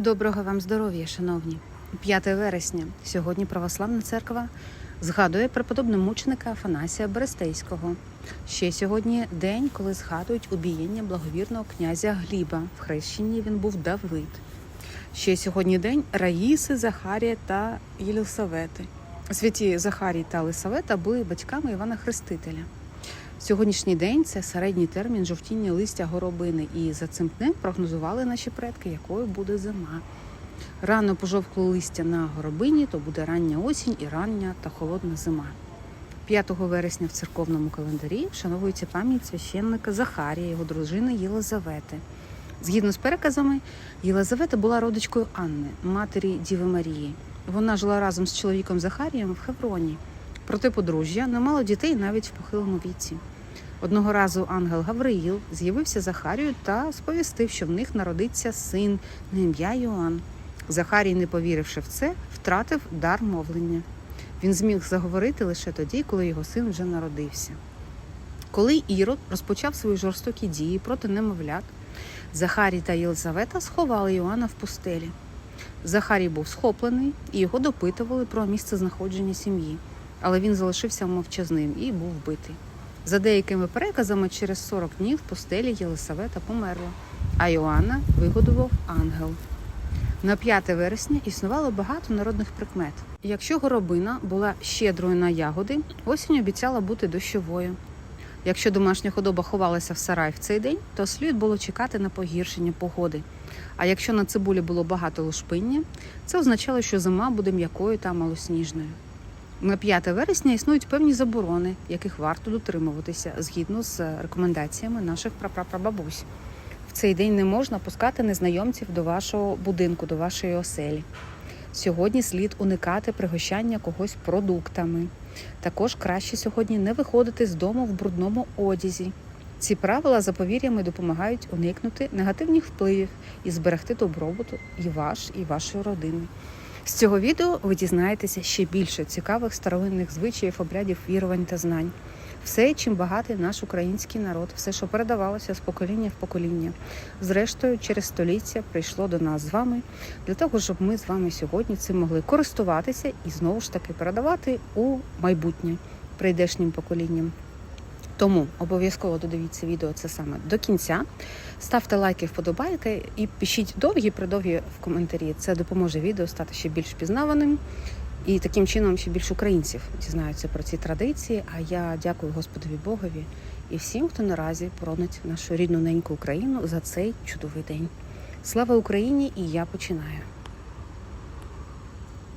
Доброго вам здоров'я, шановні. 5 вересня. Сьогодні Православна церква згадує преподобного мученика Афанасія Берестейського. Ще сьогодні день, коли згадують убієння благовірного князя Гліба. В хрещенні він був Давид. Ще сьогодні день Раїси, Захарія та Єлисавети. Святі Захарій та Елисавета були батьками Івана Хрестителя. Сьогоднішній день це середній термін жовтіння листя горобини, і за цим днем прогнозували наші предки, якою буде зима. Рано пожовкло листя на горобині, то буде рання осінь і рання та холодна зима. 5 вересня в церковному календарі вшановується пам'ять священника Захарія, його дружини Єлизавети. Згідно з переказами, Єлизавета була родичкою Анни, матері Діви Марії. Вона жила разом з чоловіком Захарієм в Хевроні. Проте подружжя не мало дітей навіть в похилому віці. Одного разу ангел Гавриїл з'явився Захарію та сповістив, що в них народиться син на ім'я Йоанн. Захарій, не повіривши в це, втратив дар мовлення. Він зміг заговорити лише тоді, коли його син вже народився. Коли Ірод розпочав свої жорстокі дії проти немовлят, Захарій та Єлизавета сховали Йоанна в пустелі. Захарій був схоплений і його допитували про місце знаходження сім'ї, але він залишився мовчазним і був вбитий. За деякими переказами, через 40 днів в пустелі Єлисавета померла, а Йоанна вигодував ангел. На 5 вересня існувало багато народних прикмет. Якщо горобина була щедрою на ягоди, осінь обіцяла бути дощовою. Якщо домашня худоба ховалася в сарай в цей день, то слід було чекати на погіршення погоди. А якщо на цибулі було багато лушпиння, це означало, що зима буде м'якою та малосніжною. На 5 вересня існують певні заборони, яких варто дотримуватися згідно з рекомендаціями наших прапрапрабабусь. В цей день не можна пускати незнайомців до вашого будинку, до вашої оселі. Сьогодні слід уникати пригощання когось продуктами. Також краще сьогодні не виходити з дому в брудному одязі. Ці правила за повір'ями допомагають уникнути негативних впливів і зберегти добробуту і ваш, і вашої родини. З цього відео ви дізнаєтеся ще більше цікавих старовинних звичаїв, обрядів, вірувань та знань. Все, чим багатий наш український народ, все, що передавалося з покоління в покоління, зрештою, через століття прийшло до нас з вами для того, щоб ми з вами сьогодні цим могли користуватися і знову ж таки передавати у майбутнє прийдешнім поколінням. Тому обов'язково додивіться відео це саме до кінця. Ставте лайки, вподобайки і пишіть довгі придовгі в коментарі. Це допоможе відео стати ще більш пізнаваним. І таким чином ще більше українців дізнаються про ці традиції. А я дякую Господові Богові і всім, хто наразі боронить нашу рідну неньку Україну за цей чудовий день. Слава Україні! І я починаю.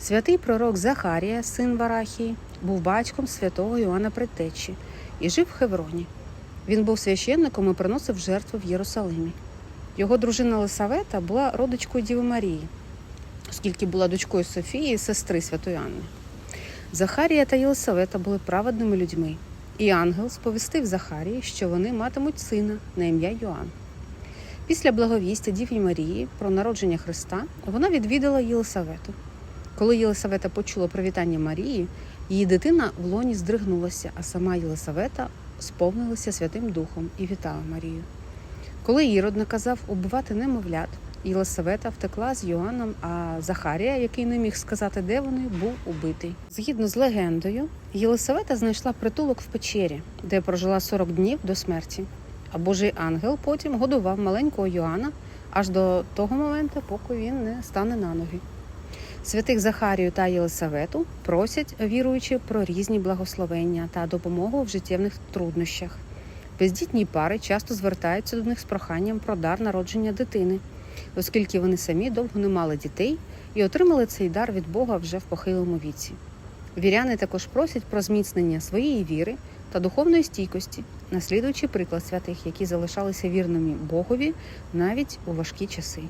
Святий пророк Захарія, син Варахії, був батьком святого Іоанна Предтечі і жив в Хевроні. Він був священником і приносив жертви в Єрусалимі. Його дружина Лисавета була родичкою Діви Марії, оскільки була дочкою Софії, і сестри Святої Анни. Захарія та Єлисавета були праведними людьми, і ангел сповістив Захарії, що вони матимуть сина на ім'я Йоанн. Після благовістя Діві Марії про народження Христа вона відвідала Єлисавету. Коли Єлисавета почула привітання Марії, її дитина в лоні здригнулася, а сама Єлисавета сповнилася Святим Духом і вітала Марію. Коли Ірод наказав убивати немовлят, Єлисавета втекла з Йоанном, а Захарія, який не міг сказати, де вони, був убитий. Згідно з легендою, Єлисавета знайшла притулок в печері, де прожила 40 днів до смерті. А Божий ангел потім годував маленького Йоанна аж до того моменту, поки він не стане на ноги. Святих Захарію та Єлисавету просять віруючи про різні благословення та допомогу в життєвих труднощах. Бездітні пари часто звертаються до них з проханням про дар народження дитини, оскільки вони самі довго не мали дітей і отримали цей дар від Бога вже в похилому віці. Віряни також просять про зміцнення своєї віри та духовної стійкості, наслідуючи приклад святих, які залишалися вірними Богові навіть у важкі часи.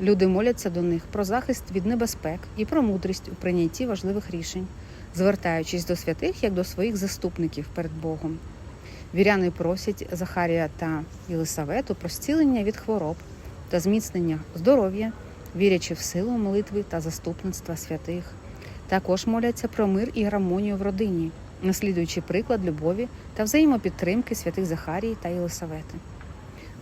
Люди моляться до них про захист від небезпек і про мудрість у прийнятті важливих рішень, звертаючись до святих як до своїх заступників перед Богом. Віряни просять Захарія та Єлисавету про зцілення від хвороб та зміцнення здоров'я, вірячи в силу молитви та заступництва святих. Також моляться про мир і гармонію в родині, наслідуючи приклад любові та взаємопідтримки святих Захарії та Єлисавети.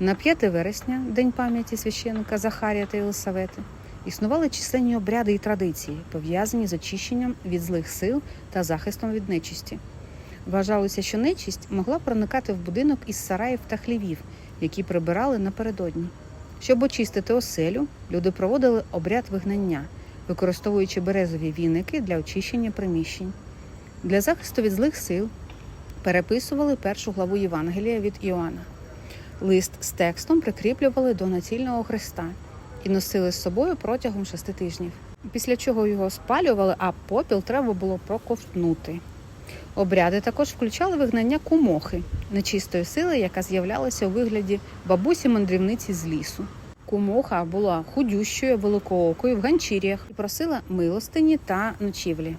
На 5 вересня, день пам'яті священника Захарія та Єлисавети, Існували численні обряди і традиції, пов'язані з очищенням від злих сил та захистом від нечисті. Вважалося, що нечисть могла проникати в будинок із сараїв та хлівів, які прибирали напередодні. Щоб очистити оселю, люди проводили обряд вигнання, використовуючи березові віники для очищення приміщень. Для захисту від злих сил переписували першу главу Євангелія від Іоанна. Лист з текстом прикріплювали до націльного хреста і носили з собою протягом шести тижнів. Після чого його спалювали, а попіл треба було проковтнути. Обряди також включали вигнання кумохи, нечистої сили, яка з'являлася у вигляді бабусі-мандрівниці з лісу. Кумоха була худющою, великоокою в ганчір'ях і просила милостині та ночівлі.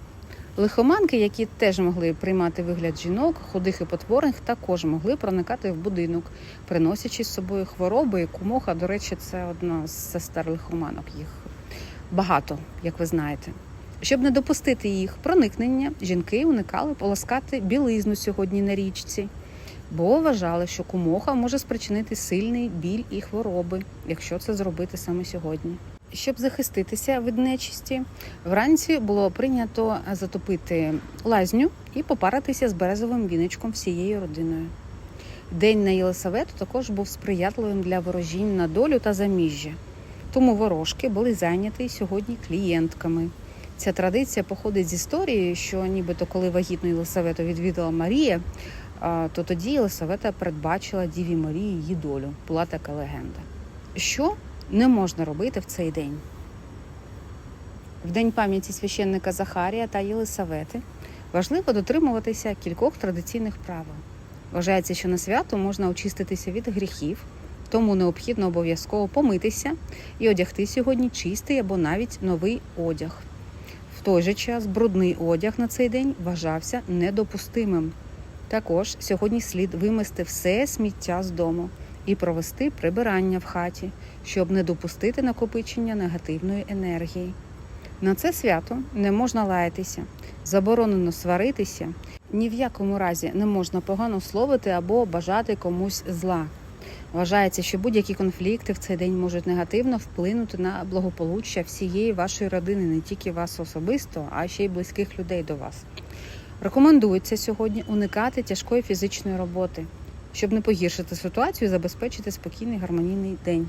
Лихоманки, які теж могли приймати вигляд жінок, худих і потворних, також могли проникати в будинок, приносячи з собою хвороби. Кумоха, до речі, це одна з сестер лихоманок. Їх багато, як ви знаєте. Щоб не допустити їх проникнення, жінки уникали полоскати білизну сьогодні на річці, бо вважали, що кумоха може спричинити сильний біль і хвороби, якщо це зробити саме сьогодні. Щоб захиститися від нечисті, вранці було прийнято затопити лазню і попаратися з березовим віничком всією родиною. День на Єлисавету також був сприятливим для ворожінь на долю та заміжжя. Тому ворожки були зайняті сьогодні клієнтками. Ця традиція походить з історії, що нібито коли вагітну Єлисавету відвідала Марія, то тоді Єлисавета передбачила Діві Марії її долю. Була така легенда. Що не можна робити в цей день? В день пам'яті священника Захарія та Єлисавети важливо дотримуватися кількох традиційних правил. Вважається, що на свято можна очиститися від гріхів, тому необхідно обов'язково помитися і одягти сьогодні чистий або навіть новий одяг. В той же час брудний одяг на цей день вважався недопустимим. Також сьогодні слід вимести все сміття з дому і провести прибирання в хаті, щоб не допустити накопичення негативної енергії. На це свято не можна лаятися, заборонено сваритися, ні в якому разі не можна погано словити або бажати комусь зла. Вважається, що будь-які конфлікти в цей день можуть негативно вплинути на благополуччя всієї вашої родини, не тільки вас особисто, а ще й близьких людей до вас. Рекомендується сьогодні уникати тяжкої фізичної роботи, щоб не погіршити ситуацію забезпечити спокійний гармонійний день.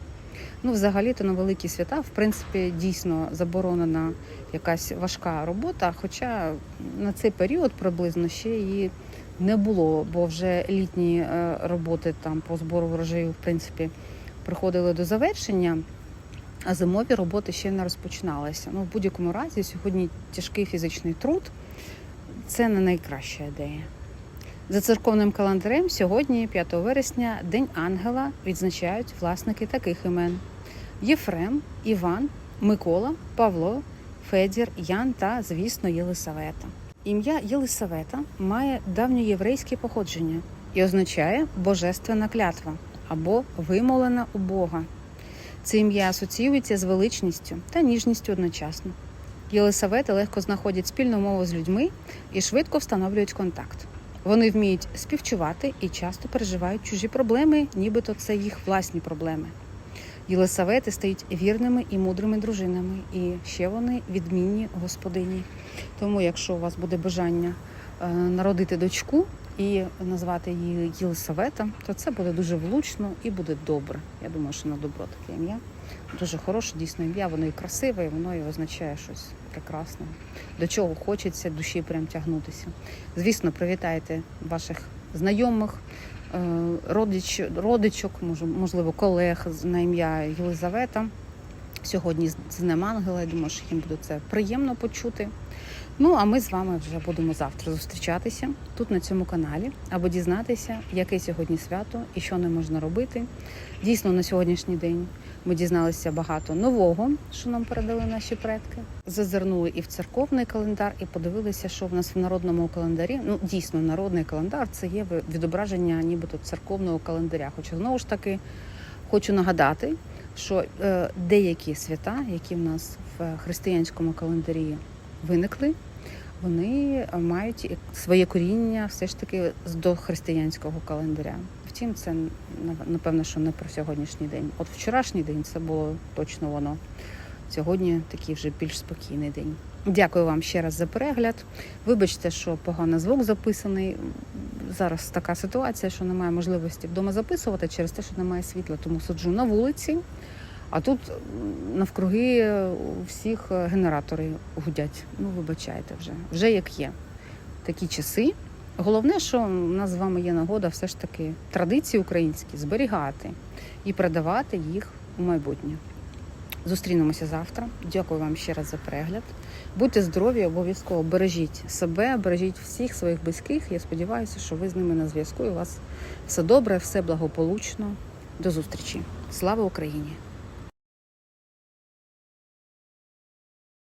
Ну, взагалі-то на великі свята, в принципі, дійсно заборонена якась важка робота. Хоча на цей період приблизно ще її не було, бо вже літні е, роботи там по збору врожаю, в принципі, приходили до завершення, а зимові роботи ще не розпочиналися. Ну, в будь-якому разі, сьогодні тяжкий фізичний труд це не найкраща ідея. За церковним календарем сьогодні, 5 вересня, День Ангела відзначають власники таких імен: Єфрем, Іван, Микола, Павло, Федір, Ян та, звісно, Єлисавета. Ім'я Єлисавета має давньоєврейське походження і означає божественна клятва або вимолена у Бога. Це ім'я асоціюється з величністю та ніжністю одночасно. Єлисавети легко знаходять спільну мову з людьми і швидко встановлюють контакт. Вони вміють співчувати і часто переживають чужі проблеми, нібито це їх власні проблеми. Єлисавети стають вірними і мудрими дружинами, і ще вони відмінні господині. Тому, якщо у вас буде бажання е, народити дочку і назвати її Єлисавета, то це буде дуже влучно і буде добре. Я думаю, що на добро таке ім'я. Дуже хороше, дійсно ім'я, воно і красиве, і воно і означає щось прекрасне. До чого хочеться душі прям тягнутися. Звісно, привітайте ваших знайомих, е, родич, родичок, можливо, колег на ім'я Єлизавета. Сьогодні з Днем Ангела, я думаю, що їм буде це приємно почути. Ну, а ми з вами вже будемо завтра зустрічатися тут на цьому каналі, аби дізнатися, яке сьогодні свято і що не можна робити. Дійсно, на сьогоднішній день ми дізналися багато нового, що нам передали наші предки. Зазирнули і в церковний календар, і подивилися, що в нас в народному календарі. Ну, дійсно, народний календар це є відображення нібито церковного календаря. Хоча знову ж таки хочу нагадати, що е, деякі свята, які в нас в християнському календарі виникли, вони мають своє коріння все ж таки з дохристиянського календаря. Втім, це напевно, що не про сьогоднішній день. От вчорашній день це було точно воно. Сьогодні такий вже більш спокійний день. Дякую вам ще раз за перегляд. Вибачте, що погано звук записаний. Зараз така ситуація, що немає можливості вдома записувати через те, що немає світла, тому сиджу на вулиці. А тут навкруги у всіх е, генератори гудять. Ну, вибачайте вже, вже як є. Такі часи. Головне, що у нас з вами є нагода все ж таки традиції українські зберігати і передавати їх у майбутнє. Зустрінемося завтра. Дякую вам ще раз за перегляд. Будьте здорові, обов'язково бережіть себе, бережіть всіх своїх близьких. Я сподіваюся, що ви з ними на зв'язку. і У вас все добре, все благополучно. До зустрічі. Слава Україні!